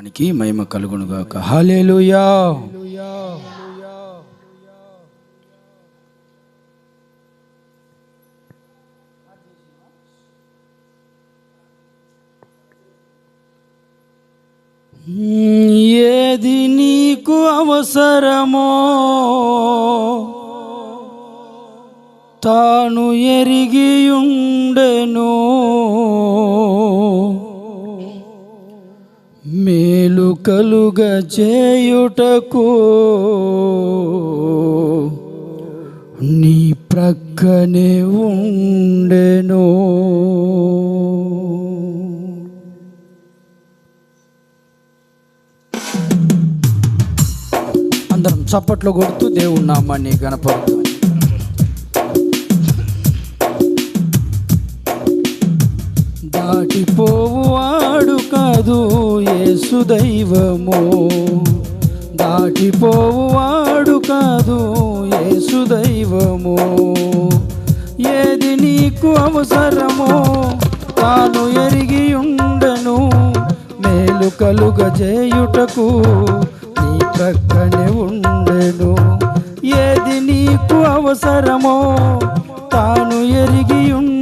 దానికి మహిమ కలుగునుగాక హాలేలుయా ఏది నీకు అవసరమో తాను ఎరిగియుం కలుగ చేయుటకు నీ ప్రక్కనే ఉండెను. అందరం చప్పట్లు కొడుతూ దేవుడు నామాన్ని గణపడుతూ దాటిపోవువాడు కాదు యేసు దైవము. దాటిపోవువాడు కాదు యేసు దైవము. ఏది నీకు అవసరమో తాను ఎరిగి ఉండను. మేలు కలుగ చేయుటకు నీ ప్రక్కనే ఉండెను. ఏది నీకు అవసరమో తాను ఎరిగి ఉండను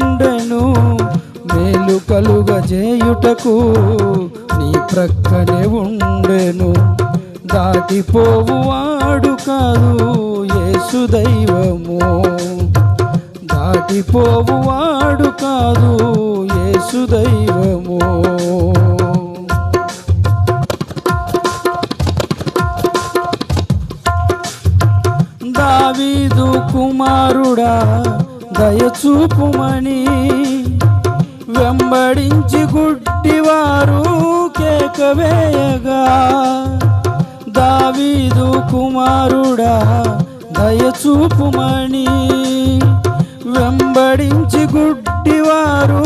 మేలు కలుగ చేయుటకు నీ ప్రక్కనే ఉండెను. దాటిపోవువాడు కాదు యేసు దైవము. దాటిపోవువాడు కాదు యేసు దైవము. దావీదు కుమారుడా దయచూపుమని వెంబడించి గుడ్డివారు కేకవేయగా దావీదు కుమారుడా దయచూపుమణి వెంబడించి గుడ్డివారు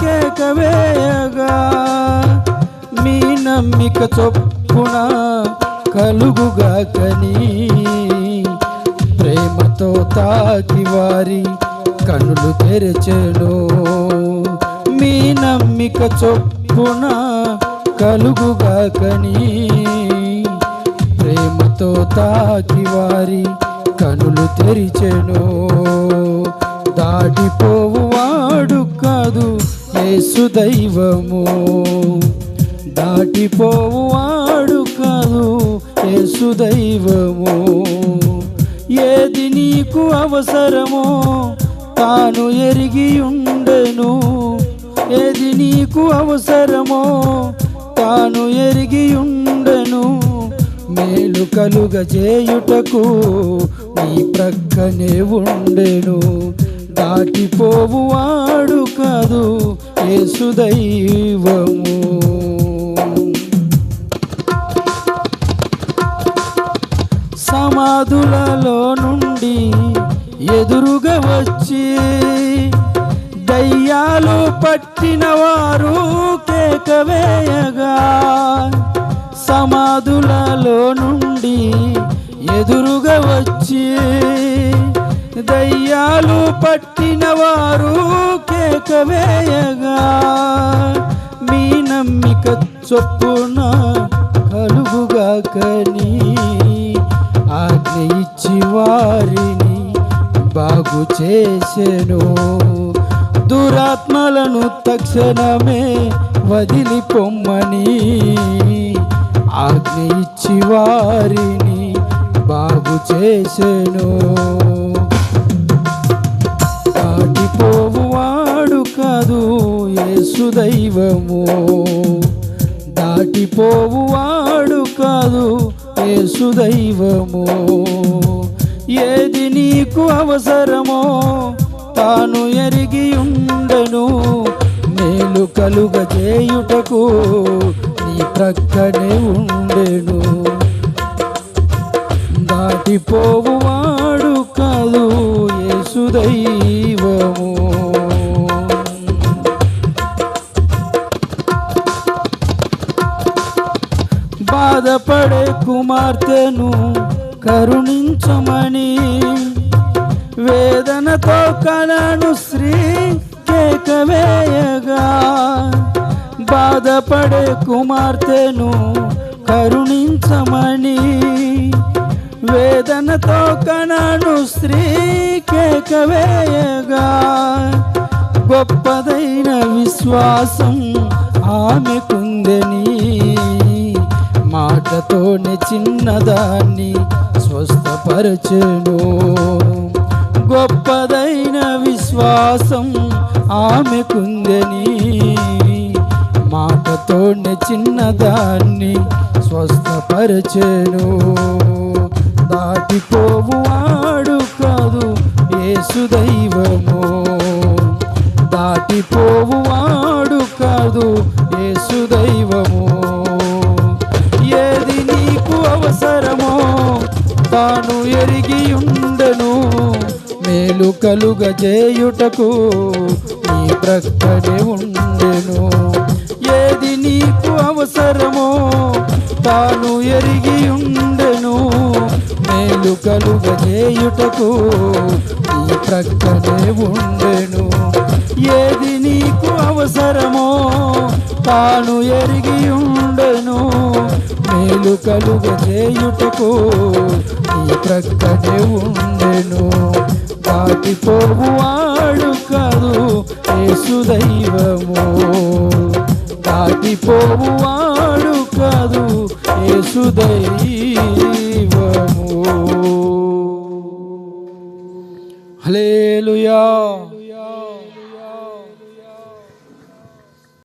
కేకవేయగా మీ నమ్మిక చొప్పున కలుగుగాకని. ప్రేమతో తాకి వారి కనులు తెరచెను. మీ నమ్మిక చొప్పున కలుగుగాకని ప్రేమతో తాకి వారి కనులు తెరిచెను. దాటిపోవువాడు కాదు యేసు దైవము. దాటిపోవువాడు కాదు యేసు దైవము. ఏది నీకు అవసరమో తాను ఎరిగి ఉండెను. ఏది నీకు అవసరమో తాను ఎరిగి ఉండను మేలు కలుగ చేయుటకు నీ ప్రక్కనే ఉండెను. దాటిపోవువాడు కాదు యేసుదైవము సమాధులలో నుండి ఎదురుగా వచ్చి దయ్యాలు పట్టిన వారు కేకవేయగా సమాధులలో నుండి ఎదురుగా వచ్చి దయ్యాలు పట్టిన వారు కేకవేయగా మీ నమ్మిక చొప్పున కలుగుగాకని ఆజ్ఞ ఇచ్చి వారిని బాగు చేసెను. దురాత్మలను తక్షణమే వదిలి పొమ్మని. ఆజ్ఞ ఇచ్చి వారిని బాగు చేసెను. దాటిపోవువాడు కాదు యేసు దైవము. దాటిపోవువాడు కాదు యేసు దైవము. ఏది నీకు అవసరమో తాను ఎరిగి మేలు కలుగ చేయుటకు నీ ప్రక్కనే ఉండెను. దాటిపోవువాడు కాదు యేసుదైవము బాధపడే కుమార్తెను కరుణించమని వేదనతో కనను శ్రీ కేకవేయగా బాధపడే కుమార్తెను కరుణించమని వేదనతో కణాను స్త్రీ కేకవేయగా గొప్పదైన విశ్వాసం ఆమెకుందని మాటతోనే చిన్నదాన్ని స్వస్థపరచెను. గొప్పదైన విశ్వాసం ఆమె కుందని మాటతోనే చిన్నదాన్ని స్వస్థపరచెను. దాటిపోవు వాడు కాదు ఏసు దైవము. దాటిపోవు వాడు కాదు ఏసు దైవము. ఏది నీకు అవసరమో తాను ఎరిగి ఉండను మేలు కలుగ చేయుటకు నీ ప్రక్కనే ఉండెను. ఏది నీకు అవసరమో తాను ఎరిగి ఉండెను. మేలు కలుగ చేయుటకు నీ ప్రక్కనే ఉండెను. ఏది నీకు అవసరమో తాను ఎరిగి ఉండెను. మేలు కలుగ చేయుటకు నీ ప్రక్కనే ఉండెను. దాటిపోవు వాడు కాదు యేసు దైవము. దాటిపోవు వాడు కాదు యేసు దైవం